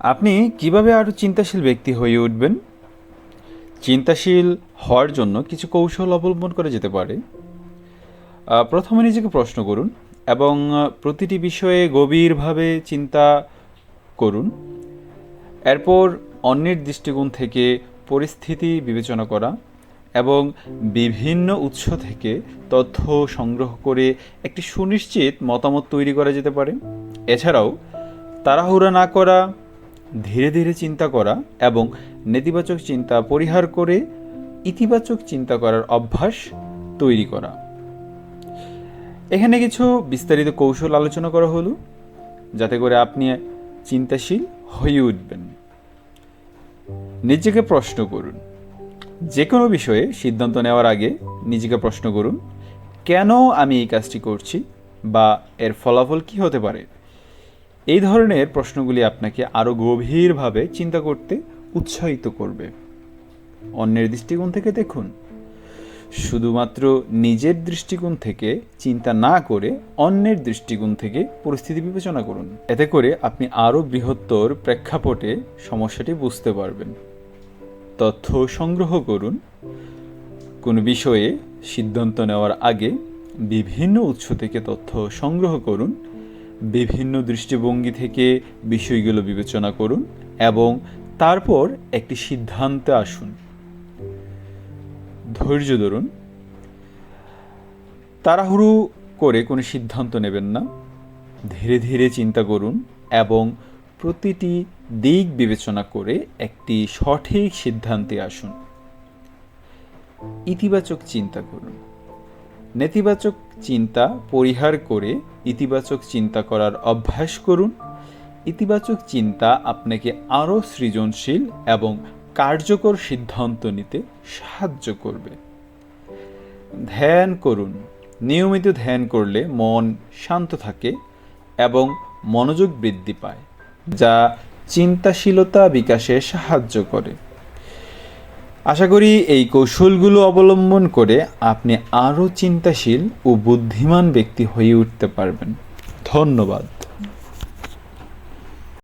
আপনি কীভাবে আরও চিন্তাশীল ব্যক্তি হয়ে উঠবেন? চিন্তাশীল হওয়ার জন্য কিছু কৌশল অবলম্বন করা যেতে পারে। প্রথমে নিজেকে প্রশ্ন করুন এবং প্রতিটি বিষয়ে গভীরভাবে চিন্তা করুন। এরপর অন্যের দৃষ্টিকোণ থেকে পরিস্থিতি বিবেচনা করা এবং বিভিন্ন উৎস থেকে তথ্য সংগ্রহ করে একটি সুনিশ্চিত মতামত তৈরি করা যেতে পারে। এছাড়াও তাড়াহুড়া না করা ধীরে ধীরে চিন্তা করা এবং নেতিবাচক চিন্তা পরিহার করে ইতিবাচক চিন্তা করার অভ্যাস তৈরি করা। এখানে কিছু বিস্তারিত কৌশল আলোচনা করা হলো, যাতে করে আপনি চিন্তাশীল হয়ে উঠবেন। নিজেকে প্রশ্ন করুন। যে কোনো বিষয়ে সিদ্ধান্ত নেওয়ার আগে নিজেকে প্রশ্ন করুন, কেন আমি এই কাজটি করছি বা এর ফলাফল কি হতে পারে? এই ধরনের প্রশ্নগুলি আপনাকে আরও গভীরভাবে চিন্তা করতে উৎসাহিত করবে। অন্যের দৃষ্টিকোণ থেকে দেখুন। শুধুমাত্র নিজের দৃষ্টিকোণ থেকে চিন্তা না করে অন্যের দৃষ্টিকোণ থেকে পরিস্থিতি বিবেচনা করুন। এতে করে আপনি আরও বৃহত্তর প্রেক্ষাপটে সমস্যাটি বুঝতে পারবেন। তথ্য সংগ্রহ করুন। কোনো বিষয়ে সিদ্ধান্ত নেওয়ার আগে বিভিন্ন উৎস থেকে তথ্য সংগ্রহ করুন। বিভিন্ন দৃষ্টিভঙ্গি থেকে বিষয়গুলো বিবেচনা করুন এবং তারপর একটি সিদ্ধান্তে আসুন। ধৈর্য ধরুন। তাড়াহুড়ো করে কোনো সিদ্ধান্ত নেবেন না। ধীরে ধীরে চিন্তা করুন এবং প্রতিটি দিক বিবেচনা করে একটি সঠিক সিদ্ধান্তে আসুন। ইতিবাচক চিন্তা করুন। নেতিবাচক চিন্তা পরিহার করে ইতিবাচক চিন্তা করার অভ্যাস করুন। ইতিবাচক চিন্তা আপনাকে আরও সৃজনশীল এবং কার্যকর সিদ্ধান্ত নিতে সাহায্য করবে। ধ্যান করুন। নিয়মিত ধ্যান করলে মন শান্ত থাকে এবং মনোযোগ বৃদ্ধি পায়, যা চিন্তাশীলতা বিকাশে সাহায্য করে। আশা করি এই কৌশলগুলো অবলম্বন করে আপনি আরও চিন্তাশীল ও বুদ্ধিমান ব্যক্তি হয়ে উঠতে পারবেন। ধন্যবাদ।